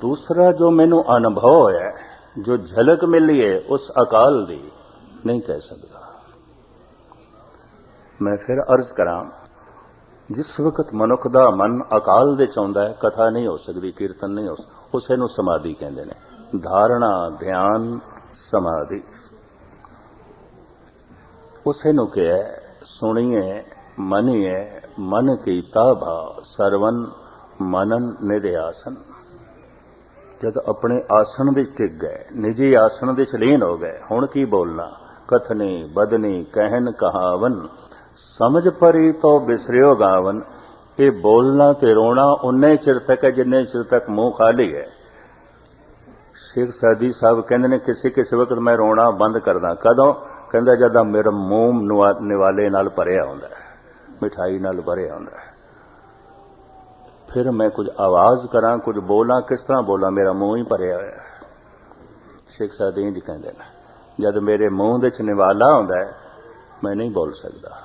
ਦੂਸਰਾ ਜੋ ਮੈਨੂੰ ਅਨੁਭਵ ਹੋਇਆ ਹੈ, ਜੋ ਝਲਕ ਮਿਲੀ ਹੈ ਉਸ ਅਕਾਲ ਦੀ ਨਹੀਂ ਕਹਿ ਸਕਦਾ। ਮੈਂ ਫਿਰ ਅਰਜ਼ ਕਰਾਂ ਜਿਸ ਵਕਤ ਮਨੁੱਖ ਦਾ ਮਨ ਅਕਾਲ ਦੇ ਚ ਆਉਂਦਾ ਹੈ ਕਥਾ ਨਹੀਂ ਹੋ ਸਕਦੀ ਕੀਰਤਨ ਨਹੀਂ ਹੋ ਸਕਦਾ ਉਸੇ ਨੂੰ ਸਮਾਧੀ ਕਹਿੰਦੇ ਨੇ। ਧਾਰਣਾ ਧਿਆਨ ਸਮਾਧੀ। ਉਸੇ ਨੂੰ ਕਿਹਾ ਹੈ, ਸੁਣੀਏ ਮਨੀਏ ਮਨ ਕੀਤਾ ਭਾਵ ਸਰਵਨ ਮਨਨ ਨਿਧਿਆਸਨ ਜਦ ਆਪਣੇ ਆਸਣ ਦੇ ਟਿਕ ਗਏ, ਨਿਜੀ ਆਸਣ ਦੇ ਲੀਨ ਹੋ ਗਏ, ਹੁਣ ਕੀ ਬੋਲਣਾ? ਕਥਨੀ, ਬਦਨੀ ਕਹਿਨ ਕਹਾਵਨ, ਸਮਝ ਪਰੀ ਤੋ ਬਿਸਰਿਓ ਗਾਵਨ, ਇਹ ਬੋਲਣਾ ਤੇ ਰੋਣਾ ਉਨੇ ਚਿਰ ਤੱਕ ਹੈ ਜਿੰਨੇ ਚਿਰ ਤੱਕ ਮੂੰਹ ਖਾਲੀ ਹੈ। ਸ਼ੇਖ ਸਾਦੀ ਸਾਹਿਬ ਕਹਿੰਦੇ ਨੇ, ਕਿਸੇ ਕਿਸੇ ਵਕਤ ਮੈਂ ਰੋਣਾ ਬੰਦ ਕਰਦਾ। ਕਦੋਂ? ਕਹਿੰਦਾ, ਜਦ ਮੇਰਾ ਮੂੰਹ ਨਿਵਾਲੇ ਨਾਲ ਭਰਿਆ ਹੁੰਦਾ ਮਿਠਾਈ ਨਾਲ ਭਰਿਆ ਹੁੰਦਾ ਹੈ। ਫਿਰ ਮੈਂ ਕੁਝ ਆਵਾਜ਼ ਕਰਾਂ ਕੁਝ ਬੋਲਾਂ ਕਿਸ ਤਰ੍ਹਾਂ ਬੋਲਾਂ ਮੇਰਾ ਮੂੰਹ ਹੀ ਭਰਿਆ ਹੋਇਆ ਹੈ ਸ਼ੇਖ ਸਾਦੀ ਜੀ ਕਹਿੰਦੇ ਨੇ ਜਦ ਮੇਰੇ ਮੂੰਹ ਦੇ ਚ ਨਿਵਾਲਾ ਆਉਂਦਾ ਹੈ ਮੈਂ ਨਹੀਂ ਬੋਲ ਸਕਦਾ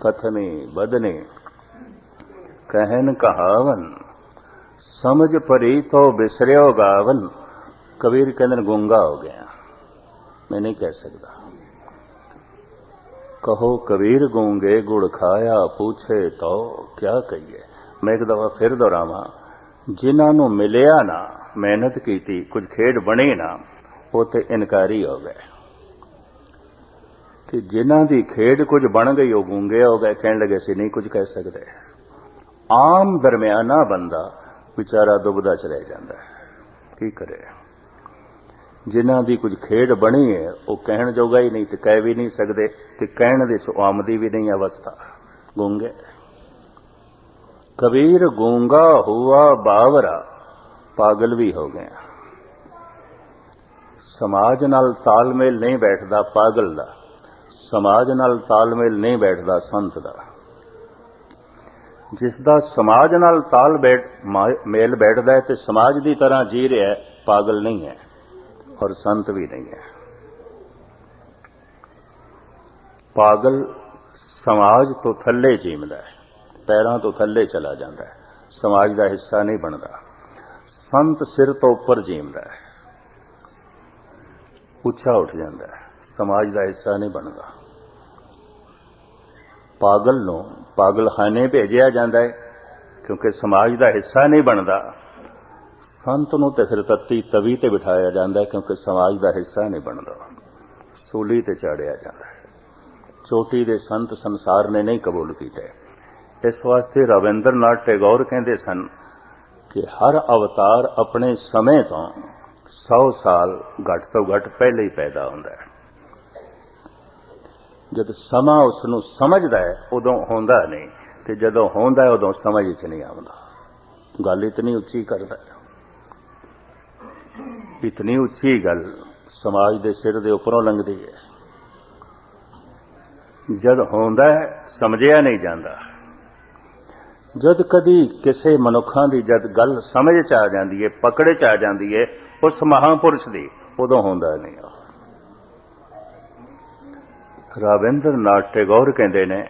ਕਥਨੀ ਬਦਨੀ ਕਹਿਨ ਕਹਾਵਨ ਸਮਝ ਪਰੀ ਤੋ ਬਿਸਰਿਓ ਗਾਵਨ ਕਬੀਰ ਕਹਿੰਦੇ ਨੇ ਗੁੰਗਾ ਹੋ ਗਿਆ ਮੈਂ ਨਹੀਂ ਕਹਿ ਸਕਦਾ ਕਹੋ ਕਬੀਰ ਗੂੰਗੇ ਗੁੜ ਖਾਇਆ ਪੁੱਛੇ ਤੋ ਕਿਆ ਕਹੀਏ ਮੈਂ ਇੱਕ ਦਫਾ ਫਿਰ ਦੁਹਰਾਵਾਂ, ਜਿਨ੍ਹਾਂ ਨੂੰ ਮਿਲਿਆ ਨਾ, ਮਿਹਨਤ ਕੀਤੀ, ਕੁਝ ਖੇਡ ਬਣੀ ਨਾ, ਉਹ ਤੇ ਇਨਕਾਰੀ ਹੋ ਗਏ। ਤੇ ਜਿਨ੍ਹਾਂ ਦੀ ਖੇਡ ਕੁਝ ਬਣ ਗਈ, ਉਹ ਗੂੰਗੇ ਹੋ ਗਏ, ਕਹਿਣ ਲੱਗੇ ਸੀ ਨਹੀਂ ਕੁਝ ਕਹਿ ਸਕਦੇ। ਆਮ ਦਰਮਿਆਨਾ ਬੰਦਾ ਵਿਚਾਰਾ ਦੁਬਦਾ ਚ ਰਹਿ ਜਾਂਦਾ ਕੀ ਕਰੇ? ਜਿਨ੍ਹਾਂ ਦੀ ਕੁਝ ਖੇਡ ਬਣੀ ਹੈ, ਉਹ ਕਹਿਣ ਜੋਗਾ ਹੀ ਨਹੀਂ, ਤੇ ਕਹਿ ਵੀ ਨਹੀਂ ਸਕਦੇ, ਤੇ ਕਹਿਣ ਦੇ ਚ ਆਮਦੀ ਵੀ ਨਹੀਂ, ਅਵਸਥਾ। ਗੂੰਗੇ। ਕਬੀਰ ਗੂੰਗਾ ਹੁਆ ਬਾਵਰਾ, ਪਾਗਲ ਵੀ ਹੋ ਗਿਆ। ਸਮਾਜ ਨਾਲ ਤਾਲਮੇਲ ਨਹੀਂ ਬੈਠਦਾ ਪਾਗਲ ਦਾ, ਸਮਾਜ ਨਾਲ ਤਾਲਮੇਲ ਨਹੀਂ ਬੈਠਦਾ ਸੰਤ ਦਾ। ਜਿਸ ਦਾ ਸਮਾਜ ਨਾਲ ਤਾਲ ਬੈਠ ਮੇਲ ਬੈਠਦਾ ਹੈ ਤੇ ਸਮਾਜ ਦੀ ਤਰ੍ਹਾਂ ਜੀ ਰਿਹਾ ਹੈ, ਪਾਗਲ ਨਹੀਂ ਹੈ ਔਰ ਸੰਤ ਵੀ ਨਹੀਂ ਹੈ। ਪਾਗਲ ਸਮਾਜ ਤੋਂ ਥੱਲੇ ਜੀਵਦਾ ਹੈ। ਪੈਰਾਂ ਤੋਂ ਥੱਲੇ ਚਲਾ ਜਾਂਦਾ ਹੈ। ਸਮਾਜ ਦਾ ਹਿੱਸਾ ਨਹੀਂ ਬਣਦਾ। ਸੰਤ ਸਿਰ ਤੋਂ ਉੱਪਰ ਜੀਮਦਾ ਹੈ। ਉੱਚਾ ਉੱਠ ਜਾਂਦਾ ਹੈ। ਸਮਾਜ ਦਾ ਹਿੱਸਾ ਨਹੀਂ ਬਣਦਾ। ਪਾਗਲ ਨੂੰ ਪਾਗਲਖਾਨੇ ਭੇਜਿਆ ਜਾਂਦਾ ਹੈ ਕਿਉਂਕਿ ਸਮਾਜ ਦਾ ਹਿੱਸਾ ਨਹੀਂ ਬਣਦਾ। ਸੰਤ ਨੂੰ ਤੇ ਫਿਰ ਤੱਤੀ ਤਵੀ ਤੇ ਬਿਠਾਇਆ ਜਾਂਦਾ ਹੈ ਕਿਉਂਕਿ ਸਮਾਜ ਦਾ ਹਿੱਸਾ ਨਹੀਂ ਬਣਦਾ। ਸੂਲੀ ਤੇ ਚਾੜਿਆ ਜਾਂਦਾ ਹੈ। ਚੋਟੀ ਦੇ ਸੰਤ ਸੰਸਾਰ ਨੇ ਨਹੀਂ ਕਬੂਲ ਕੀਤੇ। ਇਸ ਵਾਸਤੇ ਰਵਿੰਦਰਨਾਥ ਟੈਗੋਰ ਕਹਿੰਦੇ ਸਨ ਕਿ ਹਰ ਅਵਤਾਰ ਆਪਣੇ ਸਮੇਂ ਤੋਂ 100 ਸਾਲ ਘੱਟ ਤੋਂ ਘੱਟ ਪਹਿਲੇ ਹੀ ਪੈਦਾ ਹੁੰਦਾ ਹੈ। ਜਦ ਸਮਾਂ ਉਸ ਨੂੰ ਸਮਝਦਾ ਹੈ, ਉਦੋਂ ਹੁੰਦਾ ਨਹੀਂ ਤੇ ਜਦੋਂ ਹੁੰਦਾ ਉਦੋਂ ਸਮਝ ਵਿੱਚ ਨਹੀਂ ਆਉਂਦਾ। ਗੱਲ ਇਤਨੀ ਉੱਚੀ ਕਰਦਾ ਇਤਨੀ ਉੱਚੀ ਗੱਲ ਸਮਾਜ ਦੇ ਸਿਰ ਦੇ ਉੱਪਰੋਂ ਲੰਘਦੀ ਹੈ। ਜਦ ਹੁੰਦਾ ਸਮਝਿਆ ਨਹੀਂ ਜਾਂਦਾ। ਜਦ ਕਦੀ ਕਿਸੇ ਮਨੁੱਖਾਂ ਦੀ ਜਦ ਗੱਲ ਸਮਝ ਚ ਆ ਜਾਂਦੀ ਏ, ਪਕੜੇ ਚ ਆ ਜਾਂਦੀ ਹੈ ਉਸ ਮਹਾਪੁਰਸ਼ ਦੀ, ਉਦੋਂ ਹੁੰਦਾ ਨਹੀਂ ਉਹ ਰਾਵਿੰਦਰਨਾਥ ਟੈਗੋਰ ਕਹਿੰਦੇ ਨੇ,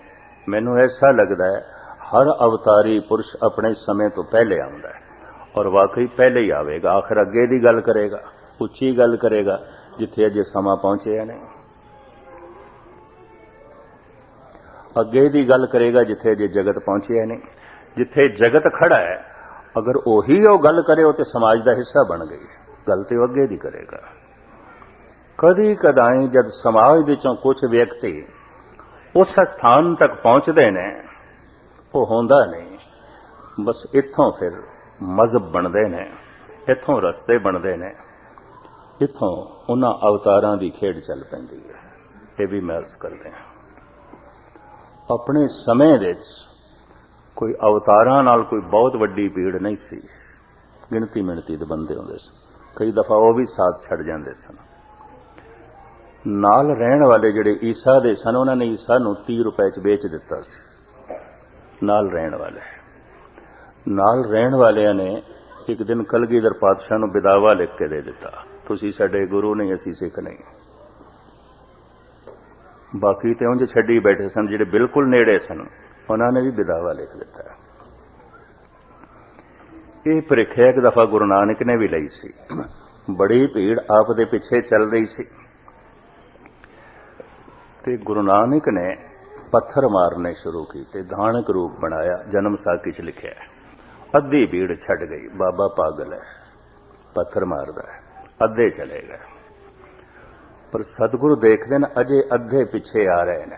ਮੈਨੂੰ ਐਸਾ ਲੱਗਦਾ ਹੈ, ਹਰ ਅਵਤਾਰੀ ਪੁਰਸ਼ ਆਪਣੇ ਸਮੇਂ ਤੋਂ ਪਹਿਲੇ ਆਉਂਦਾ ਹੈ ਔਰ ਵਾਕਈ ਪਹਿਲੇ ਹੀ ਆਵੇਗਾ, ਆਖਰ ਅੱਗੇ ਦੀ ਗੱਲ ਕਰੇਗਾ, ਉੱਚੀ ਗੱਲ ਕਰੇਗਾ, ਜਿੱਥੇ ਅਜੇ ਸਮਾਂ ਪਹੁੰਚਿਆ ਨਹੀਂ। ਅੱਗੇ ਦੀ ਗੱਲ ਕਰੇਗਾ, ਜਿੱਥੇ ਅਜੇ ਜਗਤ ਪਹੁੰਚਿਆ ਨਹੀਂ। ਜਿੱਥੇ ਜਗਤ ਖੜਾ ਹੈ, ਅਗਰ ਉਹੀ ਉਹ ਗੱਲ ਕਰੇ, ਉਹ ਤੇ ਸਮਾਜ ਦਾ ਹਿੱਸਾ ਬਣ ਗਈ। ਗੱਲ ਤੇ ਉਹ ਅੱਗੇ ਦੀ ਕਰੇਗਾ। ਕਦੀ ਕਦਾਈ ਜਦ ਸਮਾਜ ਵਿੱਚੋਂ ਕੁਝ ਵਿਅਕਤੀ ਉਸ ਸਥਾਨ ਤੱਕ ਪਹੁੰਚਦੇ ਨੇ, ਉਹ ਹੁੰਦਾ ਨਹੀਂ। ਬਸ ਇੱਥੋਂ ਫਿਰ ਮਜ਼ਹਬ ਬਣਦੇ ਨੇ, ਇੱਥੋਂ ਰਸਤੇ ਬਣਦੇ ਨੇ। ਇੱਥੋਂ ਉਹਨਾਂ ਅਵਤਾਰਾਂ ਦੀ ਖੇਡ ਚੱਲ ਪੈਂਦੀ ਹੈ। ਇਹ ਵੀ ਮੈਂ ਅਰਜ਼ ਕਰਦੇ ਹਾਂ। ਆਪਣੇ ਸਮੇਂ ਵਿੱਚ ਕੋਈ ਅਵਤਾਰਾਂ ਨਾਲ ਕੋਈ ਬਹੁਤ ਵੱਡੀ ਭੀੜ ਨਹੀਂ ਸੀ। ਗਿਣਤੀ ਮਿਣਤੀ ਦੇ ਬੰਦੇ ਹੁੰਦੇ ਸਨ। ਕਈ ਦਫਾ ਉਹ ਵੀ ਸਾਥ ਛੱਡ ਜਾਂਦੇ ਸਨ। ਨਾਲ ਰਹਿਣ ਵਾਲੇ ਜਿਹੜੇ ਈਸਾ ਦੇ ਸਨ, ਉਹਨਾਂ ਨੇ ਈਸਾ ਨੂੰ 30 ਰੁਪਏ ਚ ਵੇਚ ਦਿੱਤਾ ਸੀ। ਨਾਲ ਰਹਿਣ ਵਾਲੇ। ਨਾਲ ਰਹਿਣ ਵਾਲਿਆਂ ਨੇ ਇੱਕ ਦਿਨ ਕਲਗੀਧਰ ਪਾਤਸ਼ਾਹ ਨੂੰ ਬਿਦਾਵਾ ਲਿਖ ਕੇ ਦੇ ਦਿੱਤਾ। ਤੁਸੀਂ ਸਾਡੇ ਗੁਰੂ ਨਹੀਂ, ਅਸੀਂ ਸਿੱਖ ਨਹੀਂ। ਬਾਕੀ ਤੇ ਉਂਝ ਛੱਡੀ ਬੈਠੇ ਸਨ, ਜਿਹੜੇ ਬਿਲਕੁਲ ਨੇੜੇ ਸਨ। ਉਹਨਾਂ ਨੇ ਵੀ ਬਿਦਾਵਾ ਲਿਖ ਦਿੱਤਾ ਇਹ ਪ੍ਰੀਖਿਆ ਇੱਕ ਦਫਾ ਗੁਰੂ ਨਾਨਕ ਨੇ ਵੀ ਲਈ ਸੀ। ਬੜੀ ਭੀੜ ਆਪ ਦੇ ਪਿੱਛੇ ਚੱਲ ਰਹੀ ਸੀ। ਤੇ ਗੁਰੂ ਨਾਨਕ ਨੇ ਪੱਥਰ ਮਾਰਨੇ ਸ਼ੁਰੂ ਕੀਤੇ ਧਾਨਕ ਰੂਪ ਬਣਾਇਆ, ਜਨਮ ਸਾਖੀ ਚ ਲਿਖਿਆ ਅੱਧੀ ਭੀੜ ਛੱਡ ਗਈ, ਬਾਬਾ ਪਾਗਲ ਹੈ, ਪੱਥਰ ਮਾਰਦਾ ਹੈ, ਅੱਧੇ ਚਲੇ ਗਏ। ਪਰ ਸਤਿਗੁਰੂ ਦੇਖਦੇ ਨੇ, ਅਜੇ ਅੱਧੇ ਪਿੱਛੇ ਆ ਰਹੇ ਨੇ।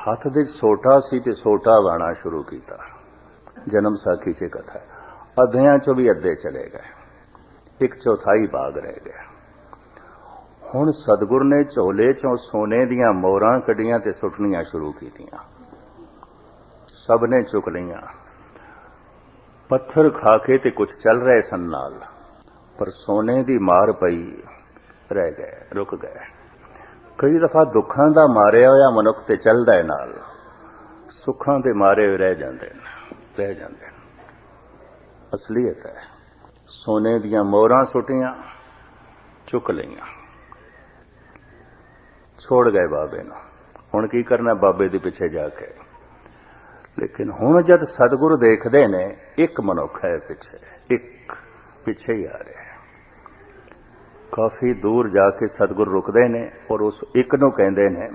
ਹੱਥ ਦੇ ਸੋਟਾ ਸੀ ਤੇ ਸੋਟਾ ਵਾਣਾ ਸ਼ੁਰੂ ਕੀਤਾ। ਜਨਮ ਸਾਖੀ 'ਚ ਕਥਾ ਹੈ। ਅੱਧਿਆਂ ਚੋਂ ਵੀ ਅੱਧੇ ਚਲੇ ਗਏ। ਇੱਕ ਚੌਥਾਈ ਬਾਗ ਰਹਿ ਗਿਆ। ਹੁਣ ਸਤਿਗੁਰ ਨੇ ਝੋਲੇ ਚੋਂ ਸੋਨੇ ਦੀਆਂ ਮੋਹਰਾਂ ਕੱਢੀਆਂ ਤੇ ਸੁੱਟਣੀਆਂ ਸ਼ੁਰੂ ਕੀਤੀਆਂ। ਸਭ ਨੇ ਚੁੱਕ ਲਈਆਂ। ਪੱਥਰ ਖਾ ਕੇ ਤੇ ਕੁਝ ਚੱਲ ਰਹੇ ਸਨ ਨਾਲ, ਪਰ ਸੋਨੇ ਦੀ ਮਾਰ ਪਈ, ਰਹਿ ਗਏ, ਰੁਕ ਗਏ। ਕਈ ਦਫਾ ਦੁੱਖਾਂ ਦਾ ਮਾਰਿਆ ਹੋਇਆ ਮਨੁੱਖ ਤੇ ਚੱਲਦਾ ਹੈ ਨਾਲ, ਸੁੱਖਾਂ ਦੇ ਮਾਰੇ ਹੋਏ ਰਹਿ ਜਾਂਦੇ ਨੇ, ਰਹਿ ਜਾਂਦੇ ਨੇ। ਅਸਲੀਅਤ ਹੈ, ਸੋਨੇ ਦੀਆਂ ਮੋਹਰਾਂ ਸੁੱਟੀਆਂ, ਚੁੱਕ ਲਈਆਂ। ਛੋੜ ਗਏ ਬਾਬੇ ਨੂੰ। ਹੁਣ ਕੀ ਕਰਨਾ ਬਾਬੇ ਦੇ ਪਿੱਛੇ ਜਾ ਕੇ? ਲੇਕਿਨ ਹੁਣ ਜਦ ਸਤਿਗੁਰੂ ਦੇਖਦੇ ਨੇ, ਇੱਕ ਮਨੁੱਖ ਹੈ ਪਿੱਛੇ, ਇੱਕ ਪਿੱਛੇ ਹੀ ਆ ਰਿਹਾ। ਕਾਫੀ ਦੂਰ ਜਾ ਕੇ ਸਤਿਗੁਰ ਰੁਕਦੇ ਨੇ ਔਰ ਉਸ ਇੱਕ ਨੂੰ ਕਹਿੰਦੇ ਨੇ,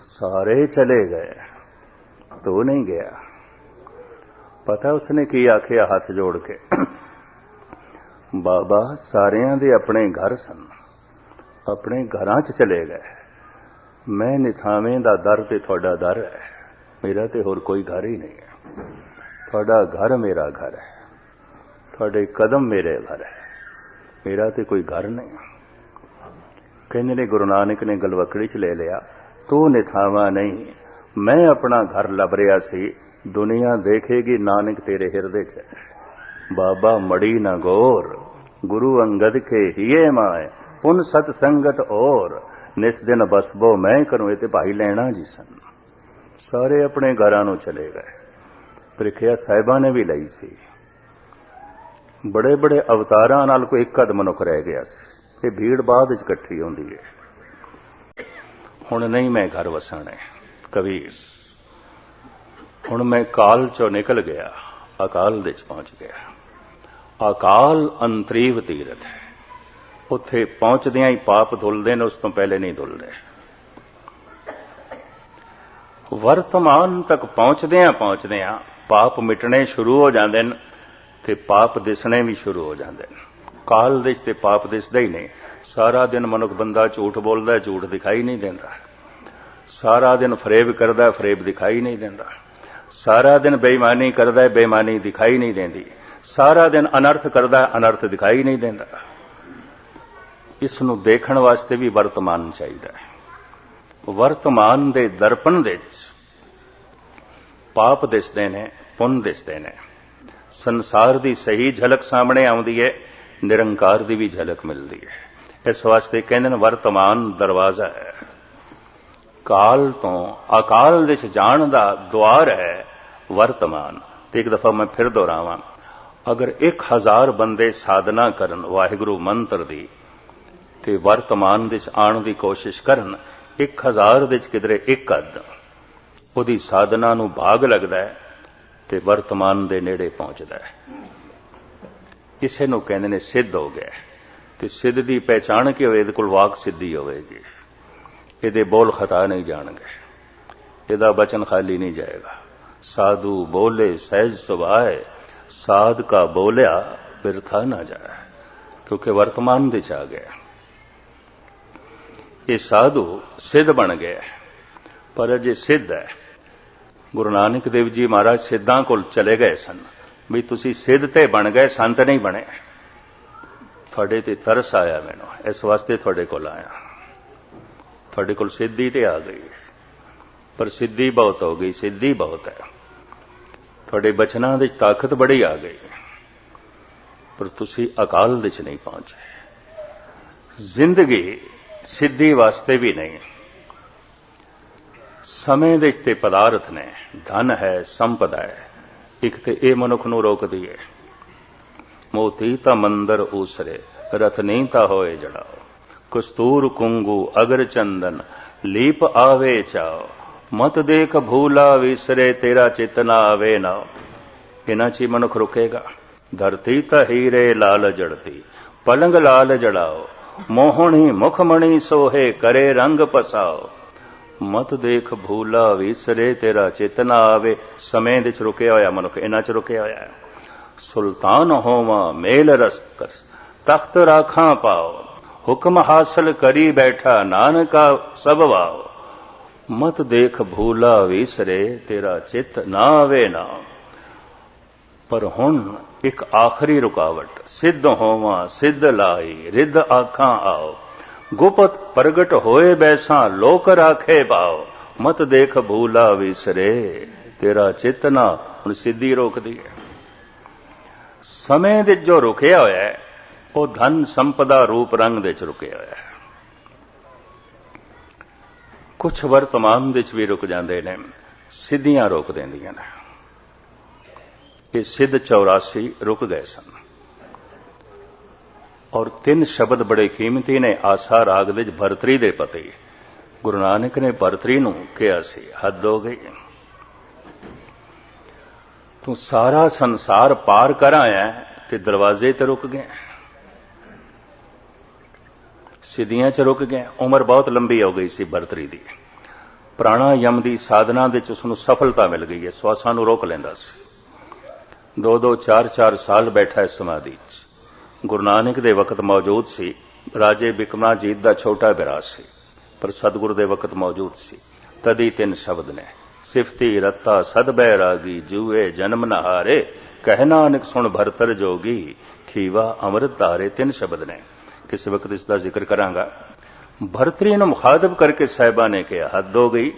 ਸਾਰੇ ਚਲੇ ਗਏ, ਤੂੰ ਨਹੀਂ ਗਿਆ। ਪਤਾ ਉਸਨੇ ਕੀ ਆਖਿਆ ਹੱਥ ਜੋੜ ਕੇ? ਬਾਬਾ, ਸਾਰਿਆਂ ਦੇ ਆਪਣੇ ਘਰ ਸਨ। ਆਪਣੇ ਘਰਾਂ 'ਚ ਚਲੇ ਗਏ। ਮੈਂ ਨਿਥਾਵੇਂ ਦਾ ਦਰ ਤੇ ਤੁਹਾਡਾ ਦਰ ਹੈ। ਮੇਰਾ ਤੇ ਹੋਰ ਕੋਈ ਘਰ ਹੀ ਨਹੀਂ ਹੈ। ਤੁਹਾਡਾ ਘਰ ਮੇਰਾ ਘਰ ਹੈ। ਤੁਹਾਡੇ ਕਦਮ ਮੇਰੇ ਘਰ ਹੈ। ਮੇਰਾ ਤੇ ਕੋਈ ਘਰ ਨਹੀਂ ਕਹਿੰਦੇ ਨੇ, ਗੁਰੂ ਨਾਨਕ ਨੇ ਗਲਵਕੜੀ ਚ ਲੈ ਲਿਆ, ਤੂੰ ਨਿਥਾਵਾ ਨਹੀਂ। ਮੈਂ ਆਪਣਾ ਘਰ ਲੱਭ ਰਿਹਾ ਸੀ, ਦੁਨੀਆ ਦੇਖੇਗੀ ਨਾਨਕ ਤੇਰੇ ਹਿਰਦੇ ਚ। ਬਾਬਾ ਮੜੀ ਨਾ ਗੋਰ, ਗੁਰੂ ਅੰਗਦ ਕੇ ਹੀਏ ਮਾਏ, ਪੁਨ ਸਤ ਸੰਗਤ ਔਰ। ਨਿਸ ਦਿਨ ਬਸਬੋ ਮੈਂ ਕਰੂੰ, ਇਹ ਤੇ ਭਾਈ ਲੈਣਾ ਜੀ ਸਨ। ਸਾਰੇ ਆਪਣੇ ਘਰਾਂ ਨੂੰ ਚਲੇ ਗਏ। ਪ੍ਰੀਖਿਆ ਸਾਹਿਬਾਂ ਨੇ ਵੀ ਲਈ ਸੀ। ਬੜੇ ਬੜੇ ਅਵਤਾਰਾਂ ਨਾਲ ਕੋਈ ਇੱਕ ਅਦ ਮਨੁੱਖ ਰਹਿ ਗਿਆ ਸੀ। ਇਹ ਭੀੜ ਬਾਅਦ ਵਿੱਚ ਇਕੱਠੀ ਹੁੰਦੀ ਹੈ। ਹੁਣ ਨਹੀਂ ਮੈਂ ਘਰ ਵਸਣਾ ਕਬੀਰ। ਹੁਣ ਮੈਂ ਕਾਲ ਚੋਂ ਨਿਕਲ ਗਿਆ, ਅਕਾਲ ਦੇ ਚ ਪਹੁੰਚ ਗਿਆ। ਅਕਾਲ ਅੰਤਰੀਵ ਤੀਰਥ ਹੈ। ਉੱਥੇ ਪਹੁੰਚਦਿਆਂ ਹੀ ਪਾਪ ਧੁੱਲਦੇ ਨੇ, ਉਸ ਤੋਂ ਪਹਿਲੇ ਨਹੀਂ ਧੁੱਲਦੇ। ਵਰਤਮਾਨ ਤੱਕ ਪਹੁੰਚਦਿਆਂ ਪਹੁੰਚਦਿਆਂ ਪਾਪ ਮਿਟਣੇ ਸ਼ੁਰੂ ਹੋ ਜਾਂਦੇ ਨੇ ਤੇ ਪਾਪ ਦਿਸਣੇ ਵੀ ਸ਼ੁਰੂ ਹੋ ਜਾਂਦੇ ਨੇ। ਕਾਲ ਦੇ ਤੇ ਪਾਪ ਦਿਸਦਾ ਹੀ ਨਹੀਂ। ਸਾਰਾ ਦਿਨ ਮਨੁੱਖ ਬੰਦਾ ਝੂਠ ਬੋਲਦਾ ਹੈ, ਝੂਠ ਦਿਖਾਈ ਨਹੀਂ ਦਿੰਦਾ। ਸਾਰਾ ਦਿਨ ਫਰੇਬ ਕਰਦਾ ਫਰੇਬ ਦਿਖਾਈ ਨਹੀਂ ਦਿੰਦਾ। ਸਾਰਾ ਦਿਨ ਬੇਈਮਾਨੀ ਕਰਦਾ ਹੈ ਬੇਈਮਾਨੀ ਦਿਖਾਈ ਨਹੀਂ ਦਿੰਦੀ। ਸਾਰਾ ਦਿਨ ਅਨਰਥ ਕਰਦਾ ਹੈ ਅਨਰਥ ਦਿਖਾਈ ਨਹੀਂ ਦਿੰਦਾ। ਇਸ ਨੂੰ ਦੇਖਣ ਵਾਸਤੇ ਵੀ ਵਰਤਮਾਨ ਚਾਹੀਦਾ ਹੈ। ਵਰਤਮਾਨ ਦੇ ਦਰਪਣ ਦੇ ਵਿੱਚ ਪਾਪ ਦਿਸਦੇ ਨੇ ਪੁੰਨ ਦਿਸਦੇ ਨੇ। ਸੰਸਾਰ ਦੀ ਸਹੀ ਝਲਕ ਸਾਹਮਣੇ ਆਉਂਦੀ ਹੈ। ਨਿਰੰਕਾਰ ਦੀ ਵੀ ਝਲਕ ਮਿਲਦੀ ਹੈ। ਇਸ ਵਾਸਤੇ ਕਹਿੰਦੇ ਨੇ, ਵਰਤਮਾਨ ਦਰਵਾਜ਼ਾ ਹੈ। ਕਾਲ ਤੋਂ ਅਕਾਲ ਦੇ ਜਾਣ ਦਾ ਦਵਾਰ ਹੈ ਵਰਤਮਾਨ। ਤੇ ਇੱਕ ਦਫਾ ਮੈਂ ਫਿਰ ਦੁਹਰਾਵਾਂ, ਅਗਰ 1000 ਬੰਦੇ ਸਾਧਨਾ ਕਰਨ ਵਾਹਿਗੁਰੂ ਮੰਤਰ ਦੀ ਤੇ ਵਰਤਮਾਨ ਦੇ ਆਉਣ ਦੀ ਕੋਸ਼ਿਸ਼ ਕਰਨ 1000 ਦੇ ਚ ਕਿਧਰੇ ਇੱਕ ਅੱਧ, ਉਹਦੀ ਸਾਧਨਾ ਨੂੰ ਭਾਗ ਲੱਗਦਾ ਹੈ ਤੇ ਵਰਤਮਾਨ ਦੇ ਨੇੜੇ ਪਹੁੰਚਦਾ ਹੈ। ਇਸੇ ਨੂੰ ਕਹਿੰਦੇ ਨੇ ਸਿੱਧ ਹੋ ਗਿਆ ਤੇ ਸਿੱਧ ਦੀ ਪਹਿਚਾਣ ਕੀ ਹੋਵੇ? ਇਹਦੇ ਕੋਲ ਵਾਕ ਸਿੱਧੀ ਹੋਵੇਗੀ। ਇਹਦੇ ਬੋਲ ਖਤਾ ਨਹੀਂ ਜਾਣਗੇ। ਇਹਦਾ ਬਚਨ ਖਾਲੀ ਨਹੀਂ ਜਾਏਗਾ। ਸਾਧੂ ਬੋਲੇ ਸਹਿਜ ਸੁਭਾਏ ਸਾਧ ਕਾ ਬੋਲਿਆ ਬਿਰਥਾ ਨਾ ਜਾਏ। ਕਿਉਂਕਿ ਵਰਤਮਾਨ ਦੇ ਚ ਆ ਗਿਆ ਇਹ ਸਾਧੂ ਸਿੱਧ ਬਣ ਗਿਆ ਪਰ ਅਜੇ ਸਿੱਧ ਹੈ। ਗੁਰੂ ਨਾਨਕ ਦੇਵ ਜੀ ਮਹਾਰਾਜ ਸਿੱਧਾਂ ਕੋਲ ਚਲੇ ਗਏ ਸਨ। ਵੀ ਤੁਸੀਂ ਸਿੱਧ ਤੇ ਬਣ ਗਏ, ਸੰਤ ਨਹੀਂ ਬਣੇ। ਤੁਹਾਡੇ ਤੇ ਤਰਸ ਆਇਆ ਮੈਨੂੰ। ਇਸ ਵਾਸਤੇ ਤੁਹਾਡੇ ਕੋਲ ਆਇਆ। ਤੁਹਾਡੇ ਕੋਲ ਸਿੱਧੀ ਤੇ ਆ ਗਈ। ਪਰ ਸਿੱਧੀ ਬਹੁਤ ਹੋ ਗਈ, ਸਿੱਧੀ ਬਹੁਤ ਹੈ। ਤੁਹਾਡੇ ਬਚਨਾਂ ਵਿੱਚ ਤਾਕਤ ਬੜੀ ਆ ਗਈ। ਪਰ ਤੁਸੀਂ ਅਕਾਲ ਦੇ ਵਿੱਚ ਨਹੀਂ ਪਹੁੰਚੇ। ਜ਼ਿੰਦਗੀ ਸਿੱਧੀ ਵਾਸਤੇ ਵੀ ਨਹੀਂ। ਸਮੇਂ ਦੇ ਤੇ ਪਦਾਰਥ ਨੇ। ਧਨ ਹੈ, ਸੰਪਦਾ ਹੈ। ਇੱਕ ਤੇ ਇਹ ਮਨੁੱਖ ਨੂੰ ਰੋਕਦੀ ਹੈ। ਮੋਤੀ ਤਾਂ ਮੰਦਰ ਉਸਰੇ ਰਤ ਨਹੀਂ ਤਾਂ ਹੋਏ ਜੜਾਓ। ਕਸਤੂਰ ਕੁੰਗੂ ਅਗਰ ਚੰਦਨ, ਲੀਪ ਆਵੇ ਚਾਓ। ਮਤ ਦੇਖ ਭੂਲਾ ਵਿਸਰੇ, ਤੇਰਾ ਚੇਤਨਾ ਆਵੇ ਨਾ ਇਹਨਾਂ 'ਚ ਹੀ ਮਨੁੱਖ ਰੁਕੇਗਾ। ਧਰਤੀ ਤਾਂ ਹੀਰੇ ਲਾਲ ਜੜਤੀ ਪਲੰਗ ਲਾਲ ਜੜਾਓ। ਮੋਹਣੀ ਮੁਖਮਣੀ ਸੋਹੇ ਕਰੇ ਰੰਗ ਪਸਾਓ। ਮਤ ਦੇਖ ਭੂਲਾ ਵਿਸਰੇ ਤੇਰਾ ਚੇਤਨਾ ਆਵੇ। ਸਮੇਂ ਦੇ ਚ ਰੁਕਿਆ ਹੋਇਆ ਮਨੁੱਖ, ਇਹਨਾਂ ਚ ਰੁਕਿਆ ਹੋਇਆ ਹੈ। ਸੁਲਤਾਨ ਹੋਵਾਂ, ਮੇਲ ਰਸਤ ਕਰ, ਤਖਤ ਰਾਖਾਂ ਪਾਓ। ਹੁਕਮ ਹਾਸਲ ਕਰੀ ਬੈਠਾ, ਨਾਨਕਾ ਸਭ ਵਾਓ। ਮਤ ਦੇਖ ਭੂਲਾ ਵਿਸਰੇ ਤੇਰਾ ਚਿਤ ਨਾ ਆਵੇ ਨਾ। ਪਰ ਹੁਣ ਇੱਕ ਆਖਰੀ ਰੁਕਾਵਟ, ਸਿੱਧ ਹੋਵਾਂ, ਸਿੱਧ ਲਾਈ ਰਿੱਧ ਆਖਾਂ ਆਓ। ਗੁਪਤ ਪ੍ਰਗਟ ਹੋਏ ਬੈਸਾ, ਲੋਕ ਰਾਖੇ ਬਾਓ ਮਤ ਦੇਖ ਭੂਲਾ ਵਿਸਰੇ, ਤੇਰਾ ਚੇਤਨਾ ਹੁਣ ਸਿੱਧੀ ਰੋਕਦੀ ਹੈ। ਸਮੇਂ ਦੇ ਜੋ ਰੁਕਿਆ ਹੋਇਆ ਹੈ, ਉਹ ਧਨ ਸੰਪਦਾ ਰੂਪ ਰੰਗ ਦੇ ਚ ਰੁਕਿਆ ਹੋਇਆ ਹੈ। ਕੁਝ ਵਰਤਮਾਨ ਵਿੱਚ ਵੀ ਰੁਕ ਜਾਂਦੇ ਨੇ, ਸਿੱਧੀਆਂ ਰੋਕ ਦਿੰਦੀਆਂ ਨੇ। ਇਹ ਸਿੱਧ 84 ਰੁਕ ਗਏ ਸਨ। ਔਰ ਤਿੰਨ ਸ਼ਬਦ ਬੜੇ ਕੀਮਤੀ ਨੇ ਆਸਾ ਰਾਗ ਦੇ ਵਿੱਚ ਭਰਤਰੀ ਦੇ ਪਤੇ। ਗੁਰੂ ਨਾਨਕ ਨੇ ਭਰਤਰੀ ਨੂੰ ਕਿਹਾ ਸੀ, ਹੱਦ ਹੋ ਗਈ। ਤੂੰ ਸਾਰਾ ਸੰਸਾਰ ਪਾਰ ਕਰ ਆਇਆ ਤੇ ਦਰਵਾਜ਼ੇ ਤੇ ਰੁਕ ਗਿਆ ਸਿੱਧੀਆਂ 'ਚ ਰੁਕ ਗਿਆ, ਉਮਰ ਬਹੁਤ ਲੰਬੀ ਹੋ ਗਈ ਸੀ ਭਰਤਰੀ ਦੀ। ਪ੍ਰਾਣਾਯਮ ਦੀ ਸਾਧਨਾ ਵਿੱਚ ਉਸ ਨੂੰ ਸਫਲਤਾ ਮਿਲ ਗਈ ਹੈ, ਸਵਾਸਾਂ ਨੂੰ ਰੋਕ ਲੈਂਦਾ ਸੀ। ਦੋ ਦੋ ਚਾਰ ਚਾਰ ਸਾਲ ਬੈਠਾ ਹੈ ਸਮਾਧੀ 'ਚ। ਗੁਰੂ ਨਾਨਕ ਦੇ ਵਕਤ ਮੌਜੂਦ ਸੀ। ਰਾਜੇ ਬਿਕਮਾਜੀਤ ਦਾ ਛੋਟਾ ਬਿਰਾ ਸੀ। ਪਰ ਸਤਿਗੁਰੂ ਦੇ ਵਕਤ ਮੌਜੂਦ ਸੀ। ਤਦੀ ਤਿੰਨ ਸ਼ਬਦ ਨੇ। ਸਿਫਤੀ ਰਤਾ ਸਦ ਬੈ ਰਾਗੀ ਜੂਏ ਜਨਮ ਨਹਾਰੇ। ਕਹਿ ਨਾਨਕ ਸੁਣ ਭਰਤਰ ਜੋਗੀ, ਖੀਵਾ ਅੰਮ੍ਰਿਤ ਧਾਰੇ। ਤਿੰਨ ਸ਼ਬਦ ਨੇ। ਕਿਸੇ ਵਕਤ ਇਸ ਦਾ ਜ਼ਿਕਰ ਕਰਾਂਗਾ? ਭਰਤਰੀ ਨੂੰ ਮੁਖਾਤਬ ਕਰਕੇ ਸਾਹਿਬਾ ਨੇ ਕਿਹਾ, ਹੱਦ ਹੋ ਗਈ।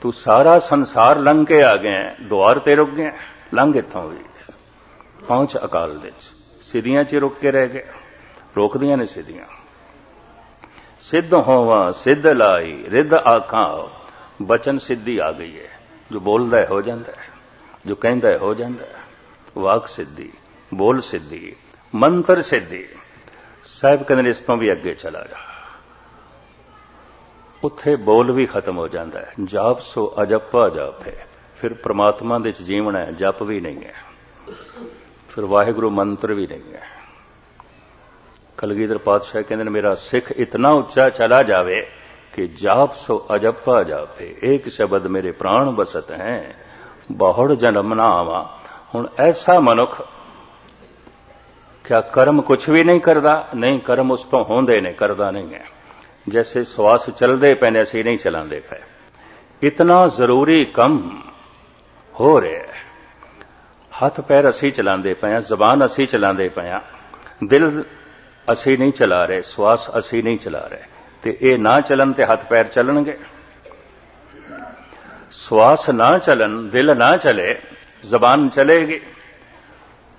ਤੂੰ ਸਾਰਾ ਸੰਸਾਰ ਲੰਘ ਕੇ ਆ ਗਿਆ ਦੁਆਰ ਤੇ ਰੁਕ ਗਿਆ ਲੰਘ ਇਥੋਂ ਵੀ। ਪਹੁੰਚ ਅਕਾਲ ਦੇ ਚ ਸਿੱਧੀਆਂ 'ਚ ਰੁਕ ਕੇ ਰਹਿ ਗਏ ਰੋਕਦੀਆਂ ਨੇ ਸਿੱਧੀਆਂ। ਸਿੱਧ ਹੋਵਾ, ਸਿੱਧ ਲਾਈ, ਰਿੱਧ ਆਖਾਂ, ਬਚਨ ਸਿੱਧੀ ਆ ਗਈ ਹੈ। ਜੋ ਬੋਲਦਾ ਹੈ, ਹੋ ਜਾਂਦਾ ਹੈ। ਜੋ ਕਹਿੰਦਾ ਹੈ, ਹੋ ਜਾਂਦਾ ਹੈ। ਵਾਕ ਸਿੱਧੀ, ਬੋਲ ਸਿੱਧੀ, ਮੰਤਰ ਸਿੱਧੀ। ਸਾਹਿਬ ਕਹਿੰਦੇ ਇਸ ਤੋਂ ਵੀ ਅੱਗੇ ਚਲਾ ਜਾ। ਉੱਥੇ ਬੋਲ ਵੀ ਖਤਮ ਹੋ ਜਾਂਦਾ ਹੈ। ਜਾਪ ਸੋ ਅਜਪਾ ਜਾਪ। ਹੈ ਫਿਰ ਪ੍ਰਮਾਤਮਾ ਦੇ ਚ ਜੀਵਨ ਹੈ, ਜਪ ਵੀ ਨਹੀਂ ਹੈ। ਫਿਰ ਵਾਹਿਗੁਰੂ ਮੰਤਰ ਵੀ ਨਹੀਂ ਹੈ। ਕਲਗੀਧਰ ਪਾਤਸ਼ਾਹ ਕਹਿੰਦੇ ਨੇ, ਮੇਰਾ ਸਿੱਖ ਇਤਨਾ ਉੱਚਾ ਚਲਾ ਜਾਵੇ ਕਿ ਜਾਪ ਸੋ ਅਜਪਾ ਜਾਵੇ ਇੱਕ ਸ਼ਬਦ ਮੇਰੇ ਪ੍ਰਾਣ ਬਸਤ ਹੈ, ਬਹੁੜ ਜਨਮ ਨਾ ਆਵਾ ਹੁਣ ਐਸਾ ਮਨੁੱਖ ਕਿਆ ਕਰਮ ਕੁਝ ਵੀ ਨਹੀਂ ਕਰਦਾ? ਨਹੀਂ, ਕਰਮ ਉਸ ਤੋਂ ਹੁੰਦੇ ਨੇ, ਕਰਦਾ ਨਹੀਂ ਹੈ। ਜੈਸੇ ਸਵਾਸ ਚਲਦੇ ਪਏ ਨੇ, ਅਸੀਂ ਨਹੀਂ ਚਲਾਉਂਦੇ ਪਏ। ਇਤਨਾ ਜ਼ਰੂਰੀ ਕੰਮ ਹੋ ਰਿਹਾ ਹੱਥ ਪੈਰ ਅਸੀਂ ਚਲਾਉਂਦੇ ਪਏ ਆ ਜ਼ਬਾਨ ਅਸੀਂ ਚਲਾਉਂਦੇ ਪਏ ਆ ਦਿਲ ਅਸੀਂ ਨਹੀਂ ਚਲਾ ਰਹੇ, ਸਵਾਸ ਅਸੀਂ ਨਹੀਂ ਚਲਾ ਰਹੇ, ਤੇ ਇਹ ਨਾ ਚੱਲਣ ਤੇ ਹੱਥ ਪੈਰ ਚੱਲਣਗੇ। ਸਵਾਸ ਨਾ ਚੱਲਣ, ਦਿਲ ਨਾ ਚਲੇ, ਜ਼ਬਾਨ ਚਲੇਗੀ।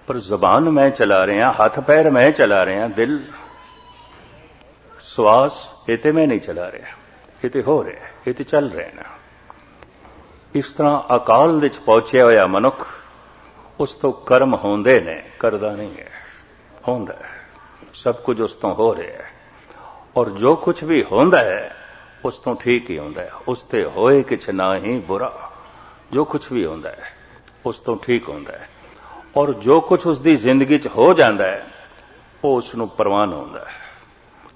ਪਰ ਜ਼ਬਾਨ ਮੈਂ ਚਲਾ ਰਿਹਾ ਹੱਥ ਪੈਰ ਮੈਂ ਚਲਾ ਰਿਹਾ ਦਿਲ, ਸਵਾਸ, ਇਹ ਤੇ ਮੈਂ ਨਹੀਂ ਚਲਾ ਰਿਹਾ, ਇਹ ਤੇ ਹੋ ਰਿਹਾ, ਇਹ ਤੇ ਚੱਲ ਰਿਹਾ ਨਾ। ਇਸ ਤਰ੍ਹਾਂ ਅਕਾਲ ਵਿੱਚ ਪਹੁੰਚਿਆ ਹੋਇਆ ਮਨੁੱਖ ਉਸ ਤੋਂ ਕਰਮ ਹੁੰਦੇ ਨੇ, ਕਰਦਾ ਨਹੀਂ ਹੈ। ਹੁੰਦਾ ਹੈ। ਸਭ ਕੁਝ ਉਸ ਤੋਂ ਹੋ ਰਿਹਾ ਹੈ। ਔਰ ਜੋ ਕੁਝ ਵੀ ਹੁੰਦਾ ਹੈ, ਉਸ ਤੋਂ ਠੀਕ ਹੀ ਹੁੰਦਾ ਹੈ। ਉਸ ਤੇ ਹੋਏ ਕਿਛ ਨਾ ਹੀ ਬੁਰਾ। ਜੋ ਕੁਝ ਵੀ ਹੁੰਦਾ ਹੈ, ਉਸ ਤੋਂ ਠੀਕ ਹੁੰਦਾ ਹੈ। ਔਰ ਜੋ ਕੁਝ ਉਸ ਦੀ ਜ਼ਿੰਦਗੀ 'ਚ ਹੋ ਜਾਂਦਾ ਹੈ, ਉਹ ਉਸ ਨੂੰ ਪ੍ਰਵਾਨ ਹੁੰਦਾ ਹੈ।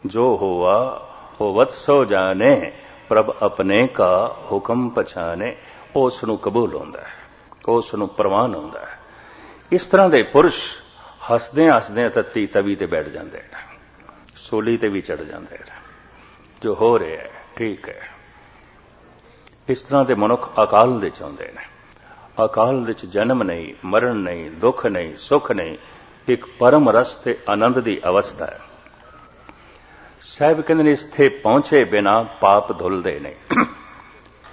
ਜੋ ਹੋਵਾ ਹੋਵਤ ਸੋ ਜਾਣੇ, ਪ੍ਰਭ ਆਪਣੇ ਕਾ ਹੁਕਮ ਪਛਾਨੇ ਉਸ ਨੂੰ ਕਬੂਲ ਹੁੰਦਾ ਹੈ। ਉਸ ਨੂੰ ਪ੍ਰਵਾਨ ਹੁੰਦਾ ਹੈ। ਇਸ ਤਰ੍ਹਾਂ ਦੇ ਪੁਰਸ਼ ਹੱਸਦੇ ਹੱਸਦੇ ਤੱਤੀ ਤਵੀ ਤੇ ਬੈਠ ਜਾਂਦੇ ਨੇ, ਸੋਲੀ ਤੇ ਵੀ ਚੜ ਜਾਂਦੇ ਨੇ। ਜੋ ਹੋ ਰਿਹਾ ਹੈ, ਠੀਕ ਹੈ। ਇਸ ਤਰ੍ਹਾਂ ਦੇ ਮਨੁੱਖ ਅਕਾਲ ਦੇ ਚਾਹੁੰਦੇ ਨੇ। ਅਕਾਲ ਵਿੱਚ ਜਨਮ ਨਹੀਂ, ਮਰਨ ਨਹੀਂ, ਦੁੱਖ ਨਹੀਂ, ਸੁੱਖ ਨਹੀਂ, ਇੱਕ ਪਰਮ ਰਸ ਤੇ ਆਨੰਦ ਦੀ ਅਵਸਥਾ ਹੈ। ਸਾਹਿਬ ਕਹਿੰਦੇ ਨੇ, ਇੱਥੇ ਪਹੁੰਚੇ ਬਿਨਾ ਪਾਪ ਧੁੱਲਦੇ ਨਹੀਂ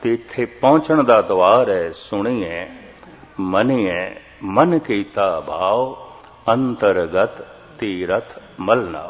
ਤੇ ਇੱਥੇ ਪਹੁੰਚਣ ਦਾ ਦਵਾਰ ਹੈ ਸੁਣੀਏ ਮਨੀਏ ਮਨ ਕੀਤਾ ਭਾਵ ਅੰਤਰਗਤ ਤੀਰਥ ਮਲਨਾ